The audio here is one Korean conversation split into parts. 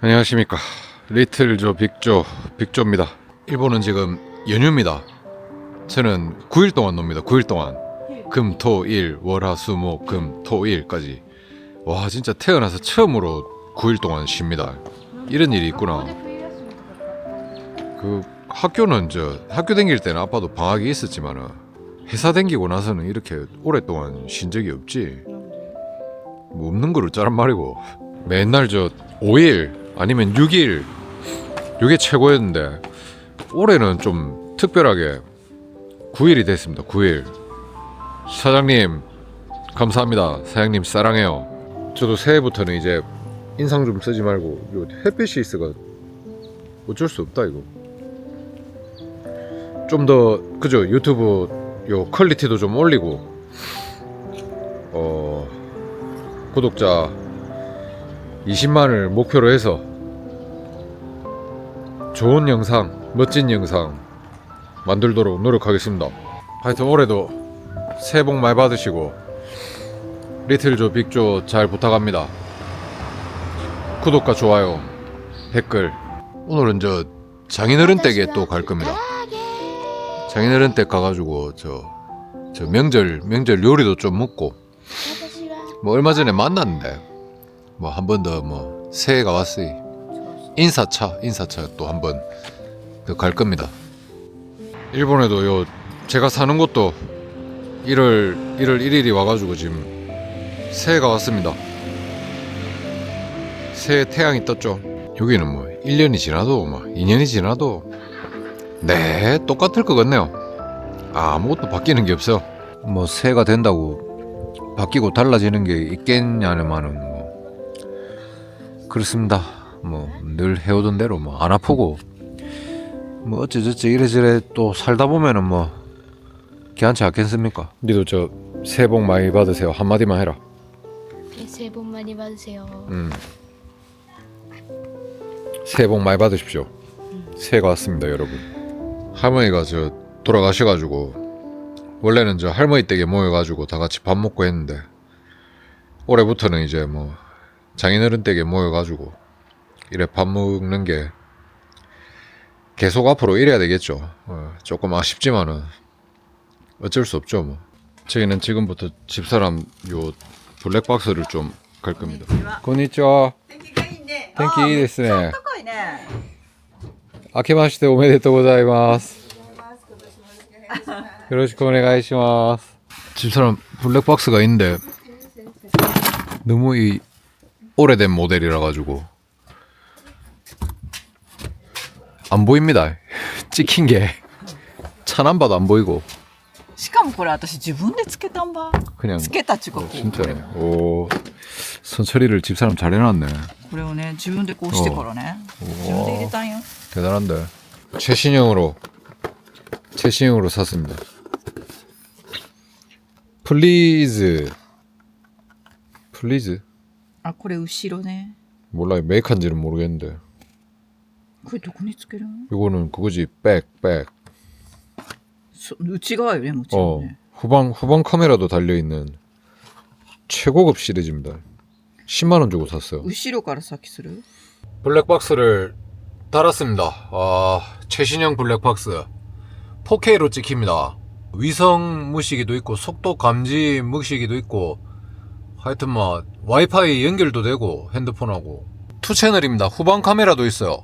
안녕하십니까. 리틀조 빅조 빅조입니다. 일본은 지금 연휴입니다. 저는 9일 동안 놉니다. 9일 동안. 금 토 일 월 화 수 목 금 토 일까지. 와 진짜 태어나서 처음으로 9일 동안 쉽니다. 이런 일이 있구나. 그 학교는 저 학교 다닐 때는 아빠도 방학이 있었지만은 회사 다니고 나서는 이렇게 오랫동안 쉰 적이 없지. 뭐 없는 거를 짜란 말이고. 맨날 저 5일 아니면 6일. 요게 최고였는데 올해는 좀 특별하게 9일이 됐습니다. 9일. 사장님 감사합니다. 사장님 사랑해요. 저도 새해부터는 이제 인상 좀 쓰지 말고 요 햇빛이 있어가 어쩔 수 없다 이거. 좀 더 그죠? 유튜브 요 퀄리티도 좀 올리고 어 구독자 20만을 목표로 해서 좋은 영상, 멋진 영상 만들도록 노력하겠습니다. 하여튼 올해도 새해 복 많이 받으시고 리틀조 빅조 잘 부탁합니다. 구독과 좋아요, 댓글. 오늘은 저 장인어른 댁에 또 갈 겁니다. 장인어른 댁 가가지고 저, 저 명절 명절 요리도 좀 먹고 뭐 얼마 전에 만났는데 뭐 한 번 더 뭐 새해가 왔으니 인사차 인사차 또 한번더갈 겁니다. 일본에도 요 제가 사는 곳도 1월 1월 1일이 와가지고 지금 새해가 왔습니다. 새해 태양이 떴죠. 여기는 뭐 1년이 지나도 뭐 2년이 지나도 네 똑같을 것 같네요. 아무것도 바뀌는 게 없어요. 뭐 새해가 된다고 바뀌고 달라지는 게 있겠냐면은 뭐 그렇습니다. 뭐 늘 해오던 대로 뭐 안 아프고 뭐 어째저째 이래저래 또 살다 보면은 뭐 괜찮지 않겠습니까? 니도 저 새해 복 많이 받으세요 한마디만 해라. 네, 새해 복 많이 받으세요. 음. 새해 복 많이 받으십시오. 새해가 왔습니다, 여러분. 할머니가 저 돌아가셔가지고 원래는 저 할머니 댁에 모여가지고 다 같이 밥 먹고 했는데 올해부터는 이제 뭐 장인어른 댁에 모여가지고 이래 밥 먹는 게 계속 앞으로 이래야 되겠죠. 어, 조금 아쉽지만은 어쩔 수 없죠 뭐. 저희는 지금부터 집사람 요 블랙박스를 좀 갈 겁니다. 고니쪼. 땡키 이데스네. 아케마시테 오메데토 고자이마스. よろしくお願いします. 집사람 블랙박스가 있는데 너무 이 오래된 모델이라 가지고 안 보입니다. 찍힌 게 차난 봐도 안 보이고 しかもこれ私自分でつけたんば。 그냥 つけたちがこ 어, う。 진짜네. 오 선처리를 집사람 잘 해놨네. これをね自分でこうしてからね。自分で入れたんよ。 대단한데. 최신형으로 최신형으로 샀습니다. 플리즈 플리즈 あこれ後ろね。 몰라요 메이크한지는 모르겠는데 これどこにつけるの？ 이거는 그거지 백백 そ内側よねもちろ 어 んね。 후방 후방 카메라도 달려 있는 최고급 시리즈입니다. 10만 원 주고 샀어요. 後ろから先する？ 블랙박스를 달았습니다. 아, 최신형 블랙박스. 4K로 찍힙니다. 위성 무시기도 있고, 속도 감지 무시기도 있고, 하여튼 뭐, 와이파이 연결도 되고, 핸드폰하고. 투 채널입니다. 후방 카메라도 있어요.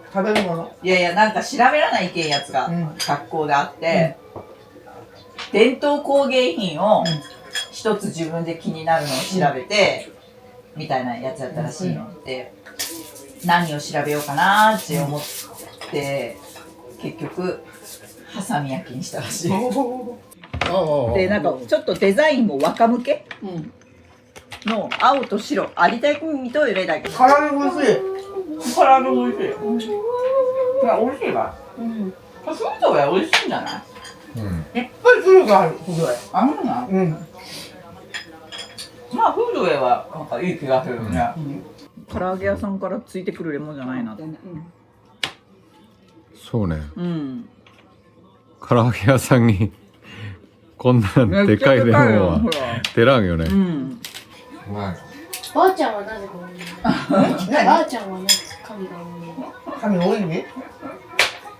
食べるものいやいや、なんか調べらないけんやつがうん。学校であって、伝統工芸品を一つ自分で気になるのを調べて、みたいなやつやったらしいのって、何を調べようかなーって思って、結局、ハサミ焼きにしたらしい。で、なんかちょっとデザインも若向けうんの青と白、有田焼き見といれだけど、唐揚げ美味しい唐揚げ美味しいいや美味しいわ。うん。フードは美味しいんじゃない？うん。いっぱい種類がある、フグは。あんなうん。まあフードウェイはなんかいい気がするね、唐揚げ屋さんからついてくるレモンじゃないなってそうね。うん。唐揚げ屋さんにこんなでかいレモンはほら。出らんよね。うん。ばあちゃんはなぜか多いばあちゃんはなぜ？髪が多い髪多いね。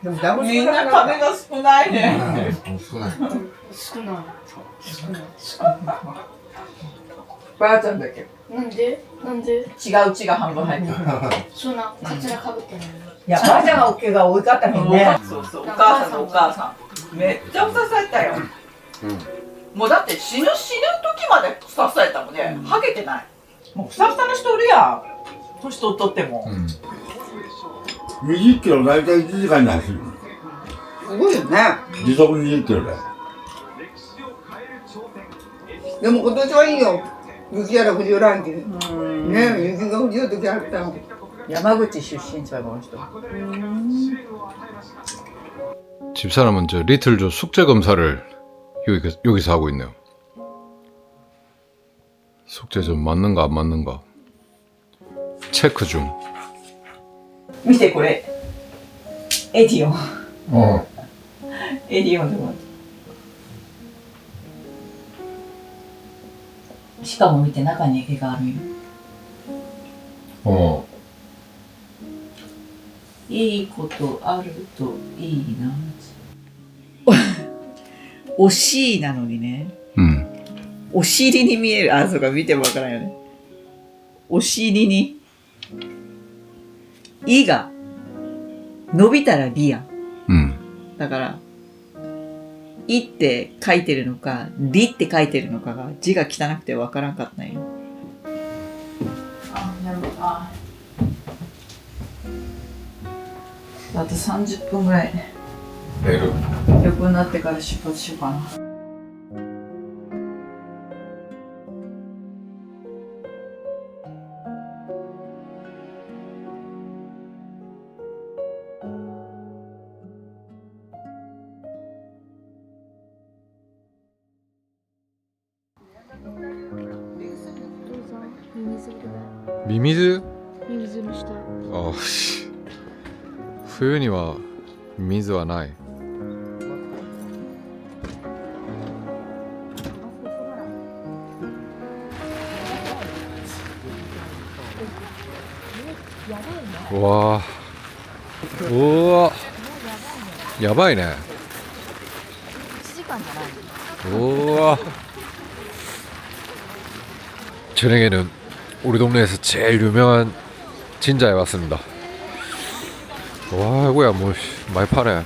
でもダブルみんな髪が少ないね、少ない。少ない。ばあちゃんだけ？なんで？なんで？違う血が半分入ってる。そんなカツラかぶってないいや、ばあちゃんがおが多かったもんね。そうそう。お母さんとお母さん。めっちゃ支えたよ、もうだって死ぬ死ぬ時まで支えたもんね、ハゲてない。もうふさふさの人おるやん。年取っとっても、うん 20kg 살짝 찌지가 났습니다. 그거 좋네. 지속은 20kg. 너무 것도 좋아요. 유기하라 그지 요란게. 음. 네, 유기가 그지 어떻게 할까? 야마구치 출신 저거지도. 음. 집사람은 저 리틀조 숙제 검사를 여기, 여기서 하고 있네요. 숙제 좀 맞는가 안 맞는가 체크 중. 見てこれ。エディオン。うん。エディオンでも。しかも見て中に毛があるよ。うん。いいことあるといいな。惜しいなのにね。うん。お尻に見える。あそうか見てもわからんよね。お尻に。いが伸びたらびやん。うん。だから、いって書いてるのか、りって書いてるのかが字が汚くてわからんかったんよ。あ、なるほ。あと30分ぐらい。寝る。横になってから出発しようかな。 우와. 저녁에는 우리 동네에서 제일 유명한 진자에 왔습니다. 와, 이거야 뭐 씨, 많이 파네.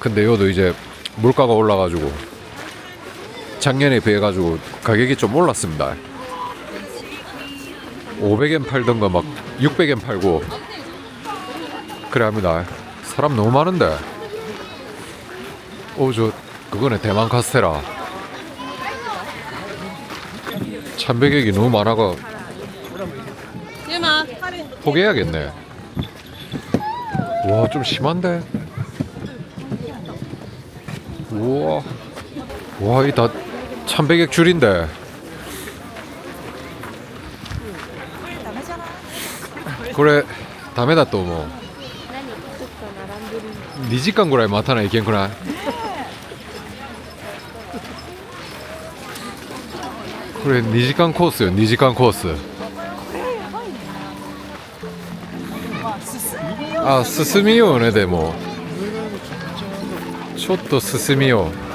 근데 이것도 이제 물가가 올라가지고 작년에 비해 가지고 가격이 좀 올랐습니다. 500엔 팔던 거 막 600엔 팔고 그래 합니다. 사람 너무 많은데. 오, 저 그거네 대만 카스테라. 참배객이 너무 많아가 포기해야겠네. 와, 좀 심한데? 우와. 와, 이 다 참배객 줄인데. 그래, 다음에 다 또 뭐. 何ちょっと並んでるんだ2時間ぐらい待たないけんくないこれ2時間コースよ2時間コース あ進みようねでもちょっと進みよう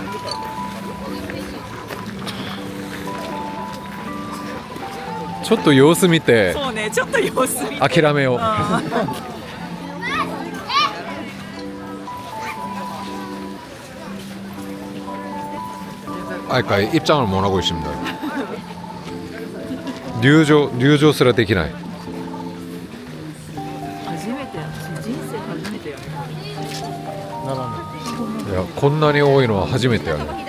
ちょっと様子見てそうねちょっと様子見諦めよう아까 입장을 못 하고 있습니다.入場入場すらできない。 こんなに多いのは初めてやね。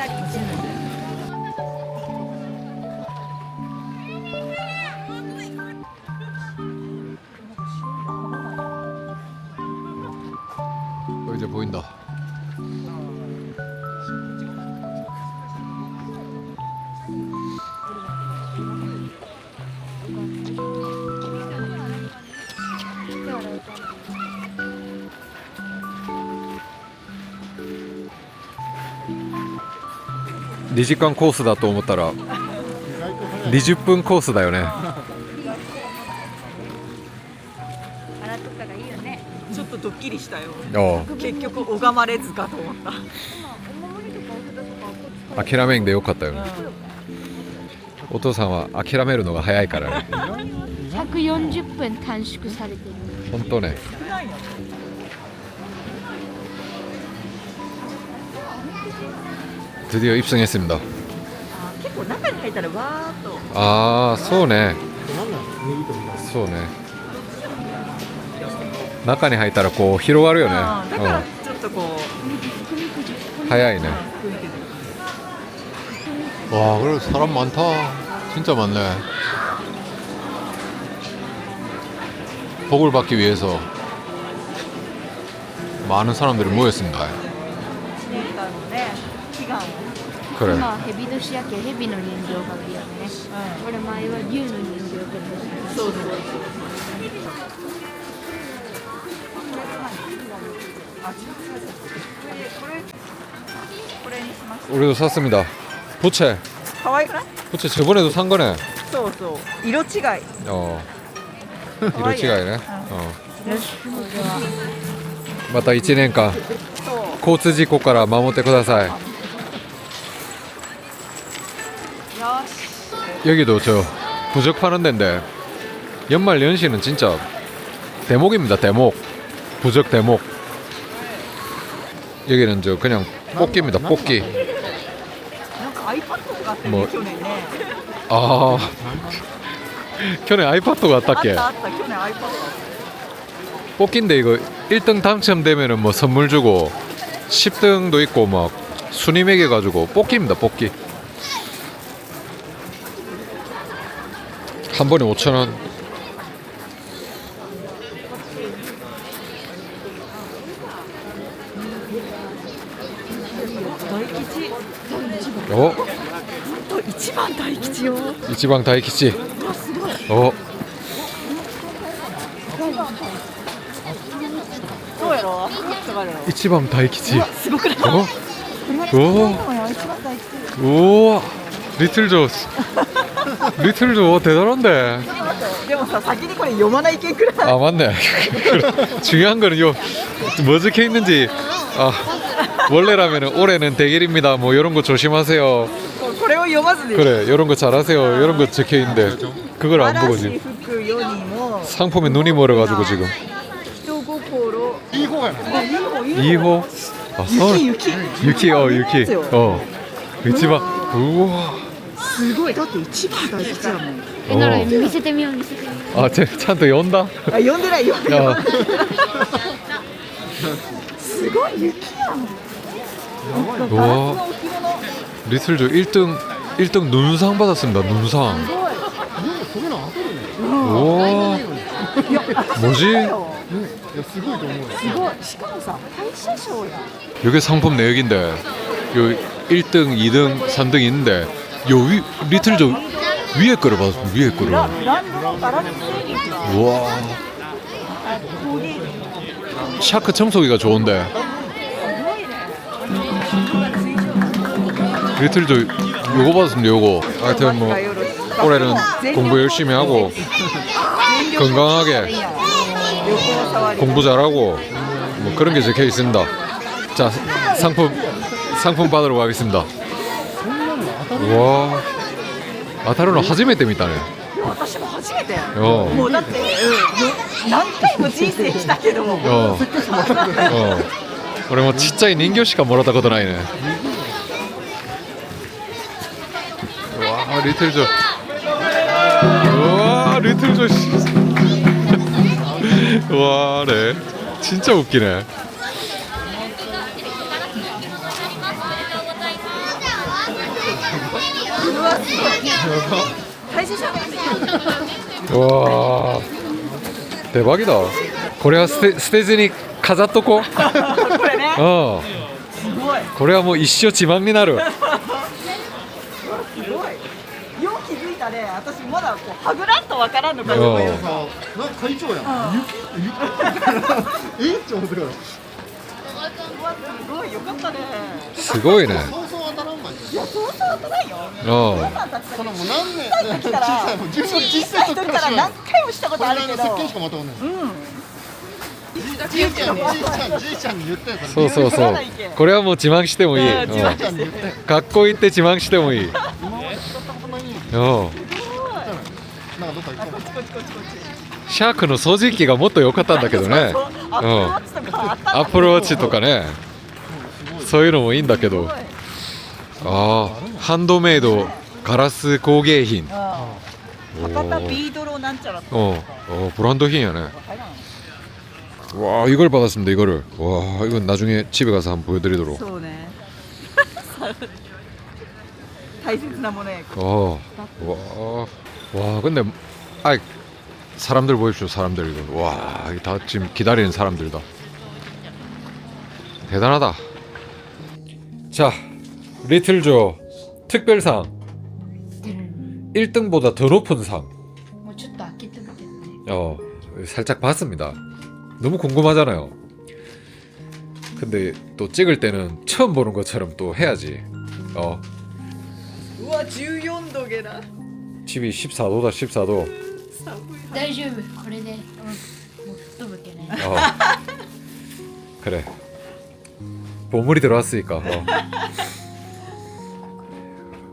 時間コースだと思ったら20分コースだよね。ちょっとドッキリしたよ。あ結局拝まれずかと思った。あ 諦めんでよかったよね。お父さんは諦めるのが早いからね。140分短縮されてる。本当ね 드디어입성했습니다 結構中に入ったらわーっと 아, そうねそうね中に入ったらこう広がるよねあーだからうんちょっとこ早いね와 그래도 사람 많다 진짜 많네 복을 받기 위해서 많은 사람들이 모였습니다 う年間のね祈願を 그래 今はヘビ年やけヘビの人形が売りやねこれ前は竜の人形がそうそうそうあ違う違う違うこれこれこれにしまし 우리도 샀습니다 부채 た可愛くない 부채 저번에도 산 거네 そうそう色違い 어 可 이런 愛い 違いね 어 よしこれはまた1年間そう交通事故から守ってください 여기도 저 부적 파는 데인데 연말 연시는 진짜 대목입니다 대목. 부적 대목. 여기는 저 그냥 뽑기입니다 뽑기. 뭐. 아. 켜네 아이팟도 같다께 뽑기인데 이거 1등 당첨되면은 뭐 선물 주고 10등도 있고 막 순위 매겨가지고 뽑기입니다 뽑기. 한 번에 5천 원. 어? 이치방 다이키지요. 이치방 다이키지. 어. 이치방 다이키지. 어? 오. 어? 리틀 조스. 리틀조 대단한데 でもさ先にこれ読まないけんくらい 아 맞네 중요한 거는 요 뭐 적혀 있는지 아 원래라면 올해는 대길입니다 뭐 이런 거 조심하세요 これを読まずに 그래 이런 거 잘하세요 이런 거 적혀 있는데 그걸 안 보고 嵐 지금 吹く世にも 상품에 눈이 멀어가지고 지금 人心 2호 아 서울 雪 유키 어 유키 어 이치방 우와 すごいだって一番大吉やもんえなら見せてみよう見せてみよう 아 쟤, 찬또 연다 あ読んでないよ 야 すごい雪やん 와 리틀조 1등 1등 눈상 받았습니다 눈상 우와 뭐지 すごいしかもさ大社賞や 이게 상품 내역인데 요 1등 2등 3등 있는데 요 위, 리틀 저 위에 거를 봐 위에 거를 우와. 샤크 청소기가 좋은데. 리틀 저 요거 봤습니다 요거. 하여튼 뭐 올해는 공부 열심히 하고 건강하게 공부 잘하고 뭐 그런 게 적혀 있습니다. 자 상품 상품 받으러 가겠습니다. わ当たるの初めて見たね。私も初めて。もうだって、うん、何回も人生たけども。俺もちっちゃい人形しかもらったことないね。わあリトルジョイ。わあリトルジョイ。わああれ？ちっちゃい大きいね。うわあ手羽けだこれは捨て捨てずに飾っとこうこれねうんすごいこれはもう一生自慢になるすごいよう気づいたね私まだこうはぐらんとわからんのかなんか会長やん雪雪えっっすごいよかったねすごいねい。やそうそう当たらんようん皆さんたちそのもう何年小さい時からさいもん十分小さいさい時か時から何回もしたこことれあるけど石鹸しかまたおんね。うんじいちゃんじいちゃんじいちゃんに言ったやつ。そうそうそうこれはもう自慢してもいい、うんじいうんちゃんに言ったやかっこいいって自慢してもいいうん。シャークの掃除機がもっと良かったんだけどねうアップルウォッチとかあったアプルウォッチとかねそういうのもいいんだけど ああハンドメイドガラス工芸品うん博多ビードロなんちゃらとか 어, 어 브랜드 힘이네. 入らん 와 이걸 받았습니다 이거를. 와 이건 나중에 집에 가서 한번 보여드리도록. そうね大切なものや 어, 와, 와 근데 아 사람들 보십시오 사람들 이거. 와, 이다 지금 기다리는 사람들다. 대단하다. 자, 리틀조 특별상 1등보다 더 높은 상. もうちょっと開けてみてね 어, 살짝 봤습니다. 너무 궁금하잖아요. 근데 또 찍을 때는 처음 보는 것처럼 또 해야지. 어, うわ14度ゲラ 집이 14도다 14도. 大丈夫これで、うん、もう吹っ飛ぶけね 어. 그래. 보물이 들어왔으니까. 어.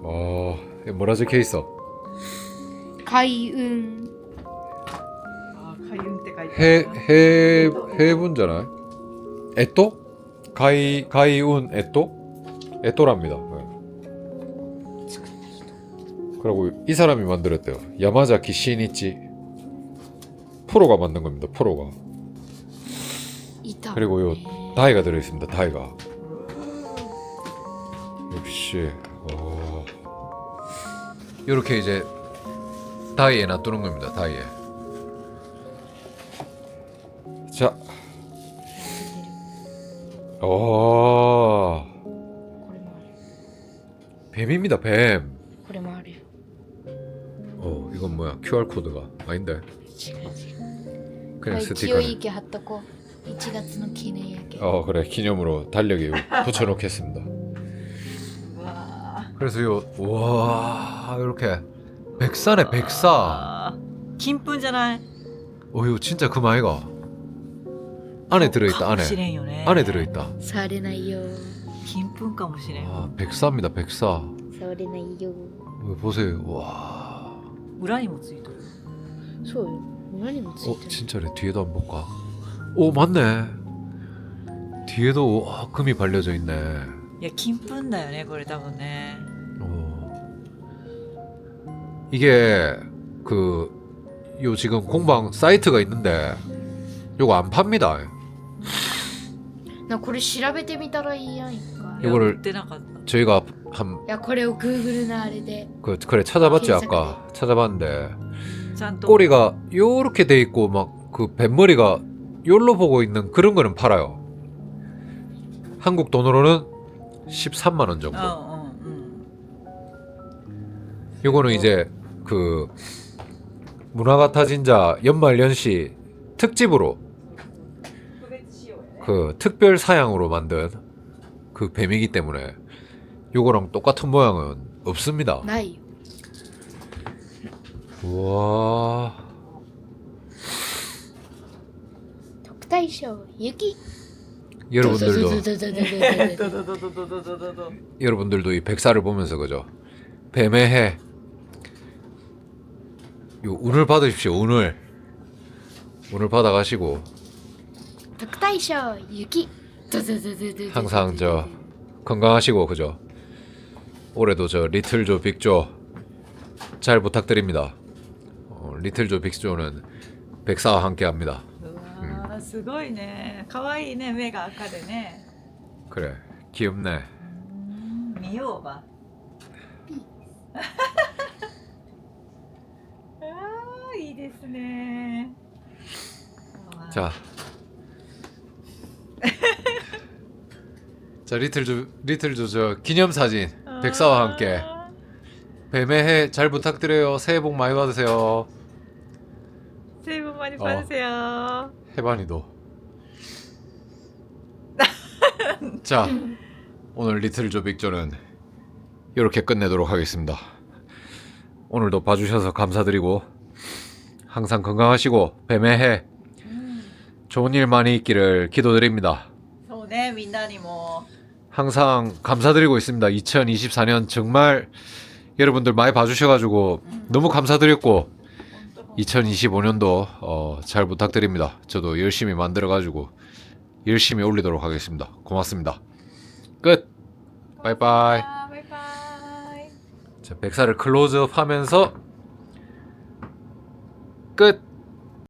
어 뭐라지 케이스? 가이응. 아, 가이응 때가 있다. 해해 해분잖아. 에또? 가이 가이운 에또? 에또랍니다. 네. 그리고 이 사람이 만들었대요. 야마자키 신이치 프로가 만든 겁니다. 프로가. 그리고 요 다이가 들어있습니다. 다이가. 역시 어. 이렇게 이제 다이에 놔두는 겁니다. 다이에. 자. 어. これもある 뱀입니다. 뱀. これもあるよ 어, 이건 뭐야? QR 코드가 아닌데. 違う違うこ 그냥 れ 스티커네. 清い池貼っとこう1月の記念やけ 어, 그래. 기념으로 달력에 붙여 놓겠습니다. うわ 그래서 요 와, 이렇게 백사네, 백사. あ金粉じゃない 어, 이거 진짜 그 마이가. 안에 들어 있다. かも 안에. しれんよね 안에 들어 있다. 触れないよ金粉かもしれん 아, 백사입니다. 백사. 触れないよ 어, 보세요. 와. 裏にもついてるそうよ何もつい 어, てる 진짜래. 뒤에도 한번 볼까? 오, 맞네. 뒤에도 와, 금이 발려져 있네. いや金粉だよねこれ多分ね 어. 이게 그 요 지금 공방 사이트가 있는데 요거 안 팝니다. なこれ調べてみたらいいやん一回いや 이거를 売ってなかった 저희가 한 いやこれを Google のあれで 그 그래 찾아봤지検索아까 찾아봤는데 ちゃんと 꼬리가 요렇게 돼 있고 막 그 뱃머리가 요로 보고 있는 그런 거는 팔아요. 한국 돈으로는 13만 원 정도. うんうんうん 요거는 이제 그 문화가타 진자 연말연시 특집으로 特別仕様やね 그 특별 사양으로 만든 그 뱀이기 때문에 요거랑 똑같은 모양은 없습니다. ないよ 우와. 特大賞雪 여러분들도 여러분들도 이 백사를 보면서 그죠? 배매해. 요 운을 받으십시오. 운을 운을 받아가시고 덕다이셔 유기. 항상 저 건강하시고 그죠? 올해도 저 리틀조 빅조 잘 부탁드립니다. 어, 리틀조 빅조는 백사와 함께합니다. うわーすごいね可愛いね目が赤でね 그래 귀엽네. うん見ようばあーいいですね 자 자 리틀조 리틀조 저 기념 사진 백사와 함께 뱀의 해 잘 부탁드려요. 새해 복 많이 받으세요. 새해 복 많이 어. 받으세요. 해반이 도 자, 오늘 리틀 조빅조는 이렇게 끝내도록 하겠습니다. 오늘도 봐주셔서 감사드리고 항상 건강하시고 뱀의해 좋은 일 많이 있기를 기도드립니다. 네, 민다니 뭐. 항상 감사드리고 있습니다. 2024년 정말 여러분들 많이 봐주셔가지고 음. 너무 감사드렸고 2025년도 어, 잘 부탁드립니다. 저도 열심히 만들어가지고 열심히 올리도록 하겠습니다. 고맙습니다. 끝. 바이바이. 아, 자, 백사를 클로즈업 하면서 끝.